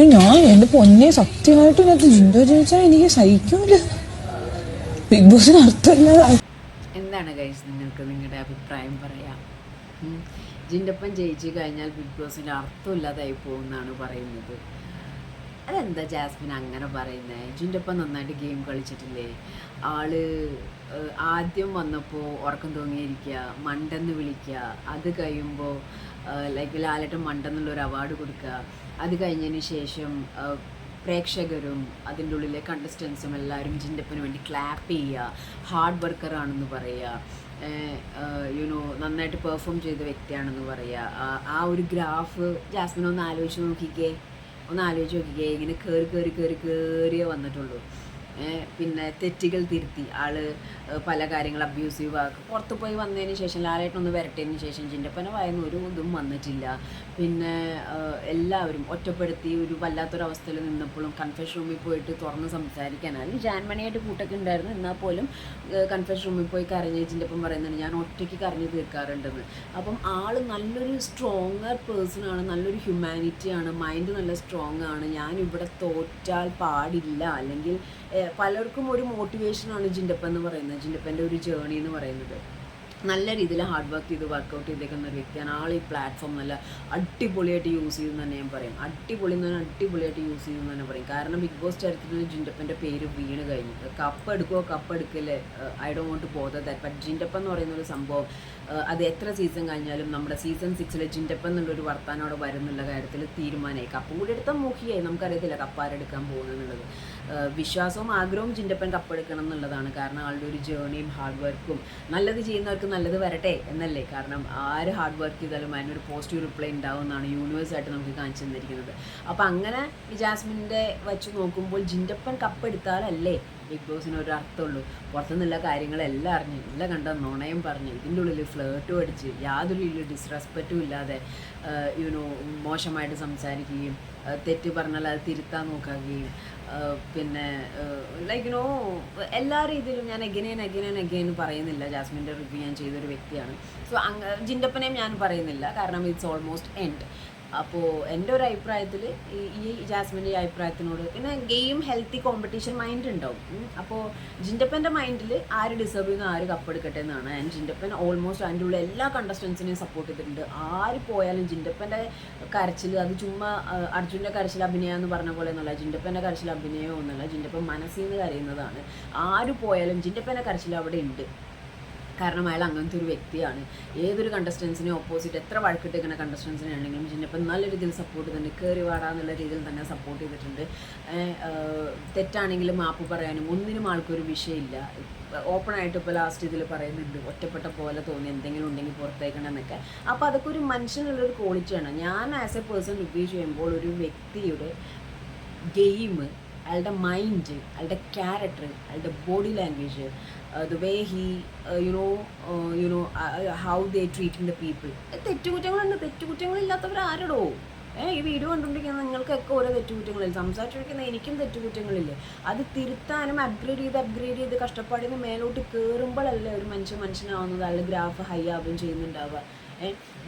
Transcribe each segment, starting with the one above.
ഞാൻ എന്റെ പൊന്നെ സത്യമായിട്ട് ഇതിനകത്ത് ജിൻഡോ ചോദിച്ചാൽ എനിക്ക് സഹിക്കൂല. ബിഗ് ബോസിന് അർത്ഥമില്ലാതെ. എന്താണ് ഗൈസ് നിങ്ങൾക്ക് നിങ്ങളുടെ അഭിപ്രായം പറയാം? ജിന്റെപ്പം ജയിച്ചു കഴിഞ്ഞാൽ ബിഗ് ബോസിന് അർത്ഥമില്ലാതായി പോകുമെന്നാണ് പറയുന്നത്. അതെന്താ ജാസ്മിൻ അങ്ങനെ പറയുന്നത് ജിന്റപ്പൻ നന്നായിട്ട് ഗെയിം കളിച്ചിട്ടില്ലേ? ആൾ ആദ്യം വന്നപ്പോൾ ഉറക്കം തൂങ്ങിയിരിക്കുക മണ്ടെന്ന് വിളിക്കുക അത് കഴിയുമ്പോൾ ലൈക്ക് ലാലട്ട് മണ്ടെന്നുള്ള ഒരു അവാർഡ് കൊടുക്കുക അത് കഴിഞ്ഞതിന് ശേഷം പ്രേക്ഷകരും അതിന്റെ ഉള്ളിലെ കണ്ടസ്റ്റൻസും എല്ലാവരും ജിന്റെപ്പന് വേണ്ടി ക്ലാപ്പ് ചെയ്യുക. ഹാർഡ് വർക്കറാണെന്ന് പറയുക. യുനോ നന്നായിട്ട് പെർഫോം ചെയ്ത വ്യക്തിയാണെന്ന് പറയുക. ആ ഒരു ഗ്രാഫ് ജാസ്മിൻ ഒന്ന് ആലോചിച്ച് നോക്കിക്കേ. ഒന്ന് ആലോചിച്ച് നോക്കിക്കേ ഇങ്ങനെ കയറി കയറി കയറി കയറിയേ വന്നിട്ടുള്ളൂ. പിന്നെ തെറ്റുകൾ തിരുത്തി. ആൾ പല കാര്യങ്ങൾ അബ്യൂസീവ് ആക്കുക പുറത്ത് പോയി വന്നതിന് ശേഷം ലാലേട്ടനൊന്ന് വരട്ടതിന് ശേഷം ചിന്തപ്പന വായന്ന് ഒരു ഇതും വന്നിട്ടില്ല. പിന്നെ എല്ലാവരും ഒറ്റപ്പെടുത്തി ഒരു വല്ലാത്തൊരവസ്ഥയിൽ നിന്നപ്പോഴും കൺഫെഷൻ റൂമിൽ പോയിട്ട് തുറന്ന് സംസാരിക്കാൻ. അല്ലെങ്കിൽ ജാൻമണിയായിട്ട് കൂട്ടൊക്കെ ഉണ്ടായിരുന്നു. എന്നാൽ പോലും കൺഫെഷൻ റൂമിൽ പോയി കരഞ്ഞ് ചിന്റെപ്പം പറയുന്നുണ്ട് ഞാൻ ഒറ്റയ്ക്ക് കരഞ്ഞ് തീർക്കാറുണ്ടെന്ന്. അപ്പം ആൾ നല്ലൊരു സ്ട്രോങ്ങർ പേഴ്സൺ ആണ് നല്ലൊരു ഹ്യൂമാനിറ്റി ആണ് മൈൻഡ് നല്ല സ്ട്രോങ് ആണ്. ഞാൻ ഇവിടെ തോറ്റാൽ പാടില്ല. അല്ലെങ്കിൽ പലർക്കും ഒരു മോട്ടിവേഷനാണ് ജിൻഡപ്പൻ എന്ന് പറയുന്നത്. ജിൻഡപ്പന്റെ ഒരു ജേണി എന്ന് പറയുന്നത്. നല്ല രീതിയിൽ ഹാർഡ് വർക്ക് ചെയ്ത് വർക്കൗട്ട് ചെയ്തേക്കുന്ന ഒരു വ്യക്തിയാണ്. ആൾ ഈ പ്ലാറ്റ്ഫോം നല്ല അടിപൊളിയായിട്ട് യൂസ് ചെയ്തെന്ന് തന്നെ ഞാൻ പറയും. അടിപൊളി എന്ന് പറഞ്ഞാൽ അടിപൊളിയായിട്ട് യൂസ് ചെയ്തെന്ന് തന്നെ പറയും. കാരണം ബിഗ് ബോസ് ചരിത്രത്തിൽ ജിൻഡപ്പന്റെ പേര് വീണ് കഴിഞ്ഞു. കപ്പ് എടുക്കുമോ കപ്പ് എടുക്കല്ലേ I do want to bother that but ജിൻഡപ്പൻ എന്ന് പറയുന്ന ഒരു സംഭവം അത് എത്ര സീസൺ കഴിഞ്ഞാലും നമ്മുടെ സീസൺ സിക്സിലെ ജിൻഡപ്പൻ എന്നുള്ളൊരു വർത്താനം അവിടെ വരുന്നുള്ള കാര്യത്തിൽ തീരുമാനമായി. കപ്പും കൂടി എടുത്താൽ മുഖിയായി. നമുക്കറിയത്തില്ല കപ്പാരെടുക്കാൻ പോകുന്നത് വിശ്വാസവും ആഗ്രഹവും ചിന്തപ്പൻ കപ്പെടുക്കണം എന്നുള്ളതാണ്. കാരണം ആളുടെ ഒരു ജേണിയും ഹാർഡ് വർക്കും നല്ലത് ചെയ്യുന്നവർക്ക് നല്ലത് വരട്ടെ എന്നല്ലേ? കാരണം ആര് ഹാർഡ് വർക്ക് ചെയ്താലും അതിനൊരു പോസിറ്റീവ് റിപ്ലൈ ഉണ്ടാവും എന്നാണ് യൂണിവേഴ്സായിട്ട് നമുക്ക് കാണിച്ചു തന്നിരിക്കുന്നത്. അപ്പോൾ അങ്ങനെ ജാസ്മിന്റെ വച്ച് നോക്കുമ്പോൾ ജിൻഡപ്പൻ കപ്പെടുത്താലല്ലേ ബിഗ് ബോസിന് ഒരു അർത്ഥമുള്ളൂ പുറത്തുനിന്നുള്ള കാര്യങ്ങളെല്ലാം അറിഞ്ഞ് എല്ലാം കണ്ട നുണയും പറഞ്ഞ് ഇതിന്റെ ഉള്ളിൽ ഫ്ലേർട്ടും അടിച്ച് യാതൊരു ഡിസ്റെസ്പെക്റ്റും ഇല്ലാതെ യുനോ മോശമായിട്ട് സംസാരിക്കുകയും തെറ്റ് പറഞ്ഞാൽ അത് തിരുത്താൻ നോക്കുകയും പിന്നെ ലൈക്ക് നോ എല്ലാ രീതിയിലും ഞാൻ എഗനേൻ എഗനേൻ എഗനേൻ പറയുന്നില്ല. ജാസ്മിന്റെ റിവ്യൂ ഞാൻ ചെയ്തൊരു വ്യക്തിയാണ്. സോ അങ്ങ് ജിൻഡപ്പനെയും ഞാൻ പറയുന്നില്ല. കാരണം ഇറ്റ്സ് ഓൾമോസ്റ്റ് എൻഡ് അപ്പോൾ എന്റെ ഒരു അഭിപ്രായത്തിൽ ഈ ജാസ്മിന്റെ അഭിപ്രായത്തിനോട് പിന്നെ ഗെയിം ഹെൽത്തി കോമ്പറ്റീഷൻ മൈൻഡ് ഉണ്ടാവും. അപ്പോൾ ജിൻഡപ്പന്റെ മൈൻഡിൽ ആര് ഡിസേർവ് ചെയ്യുന്നു ആര് കപ്പെടുക്കട്ടെ എന്നാണ്. ആൻഡ് ജിൻഡപ്പൻ ഓൾമോസ്റ്റ് അതിന്റെ ഉള്ള എല്ലാ കണ്ടസ്റ്റൻസിനെയും സപ്പോർട്ട് ചെയ്തിട്ടുണ്ട്. ആര് പോയാലും ജിൻഡപ്പന്റെ കരച്ചിൽ അത് ചുമ്മാ അർജുന്റെ കരച്ചിൽ അഭിനയം എന്ന് പറഞ്ഞ പോലെ ഒന്നുമല്ല. ജിൻഡപ്പന്റെ കരച്ചിൽ അഭിനയം ഒന്നുമല്ല. ജിൻഡപ്പൻ മനസ്സിൽ നിന്ന് കരയുന്നതാണ്. ആര് പോയാലും ജിൻഡപ്പന്റെ കരച്ചിൽ അവിടെ ഉണ്ട്. കാരണം അയാൾ അങ്ങനത്തെ ഒരു വ്യക്തിയാണ്. ഏതൊരു കണ്ടസ്റ്റൻസിനെ ഓപ്പോസിറ്റ് എത്ര വഴക്കിട്ടിരിക്കുന്ന കണ്ടസ്റ്റൻസിനെ ആണെങ്കിലും ജിന്നപ്പം നല്ല രീതിയിൽ സപ്പോർട്ട് തന്നെ കയറി വാടാന്നുള്ള രീതിയിൽ തന്നെ സപ്പോർട്ട് ചെയ്തിട്ടുണ്ട്. തെറ്റാണെങ്കിലും മാപ്പ് പറയാനും ഒന്നിനും ആൾക്കൊരു വിഷയമില്ല. ഓപ്പൺ ആയിട്ട് ഇപ്പോൾ ലാസ്റ്റ് ഇതിൽ പറയുന്നുണ്ട് ഒറ്റപ്പെട്ട പോലെ തോന്നി എന്തെങ്കിലും ഉണ്ടെങ്കിൽ പുറത്തേക്കണം എന്നൊക്കെ. അപ്പോൾ അതൊക്കെ ഒരു മനുഷ്യനുള്ളൊരു ക്വാളിറ്റിയാണ് ഞാൻ ആസ് എ പേഴ്സൺ റിവ്യൂ ചെയ്യുമ്പോൾ ഒരു വ്യക്തിയുടെ ഗെയിം അയാളുടെ മൈൻഡ് അയാളുടെ ക്യാരക്ടർ അയാളുടെ body language the way he you know you know how they treating the people തെറ്റുകുറ്റങ്ങളുണ്ട് തെറ്റുകുറ്റങ്ങളില്ലാത്തവർ ആരടോ? ഏഹ് ഈ വീഡിയോ കണ്ടുകൊണ്ടിരിക്കുന്ന നിങ്ങൾക്കൊക്കെ ഓരോ തെറ്റുകുറ്റങ്ങളില്ല സംസാരിച്ചിരിക്കുന്ന എനിക്കും തെറ്റുകുറ്റങ്ങളില്ലേ? അത് തിരുത്താനും അപ്ഗ്രേഡ് ചെയ്ത് അപ്ഗ്രേഡ് ചെയ്ത് കഷ്ടപ്പാടിന് മേലോട്ട് കയറുമ്പോഴല്ലേ ഒരു മനുഷ്യൻ മനുഷ്യനാവുന്നത്? അയാളുടെ ഗ്രാഫ് ഹൈ ആവുകയും ചെയ്യുന്നുണ്ടാവുക.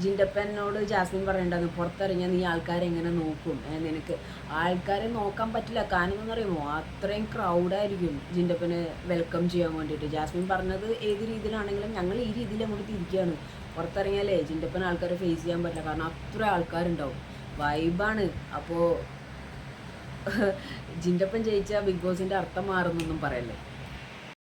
ജിൻഡപ്പനോട് ജാസ്മിൻ പറയണ്ടായിരുന്നു പുറത്തിറങ്ങിയാൽ നീ ആൾക്കാരെ എങ്ങനെ നോക്കും? നിനക്ക് ആൾക്കാരെ നോക്കാൻ പറ്റില്ല. കാരണം എന്ന് പറയുമോ? അത്രയും ക്രൗഡായിരിക്കും ജിൻഡപ്പനെ വെൽക്കം ചെയ്യാൻ വേണ്ടിയിട്ട്. ജാസ്മിൻ പറഞ്ഞത് ഏത് രീതിയിലാണെങ്കിലും ഞങ്ങൾ ഈ രീതിയിൽ അങ്ങോട്ട് തിരിക്കുകയാണ് പുറത്തിറങ്ങിയാലേ ജിൻഡപ്പൻ ആൾക്കാരെ ഫേസ് ചെയ്യാൻ പറ്റില്ല. കാരണം അത്ര ആൾക്കാരുണ്ടാവും. വൈബാണ് അപ്പോൾ ജിൻഡപ്പൻ ജയിച്ച ബിഗ് ബോസിന്റെ അർത്ഥം മാറുന്നൊന്നും പറയല്ലേ?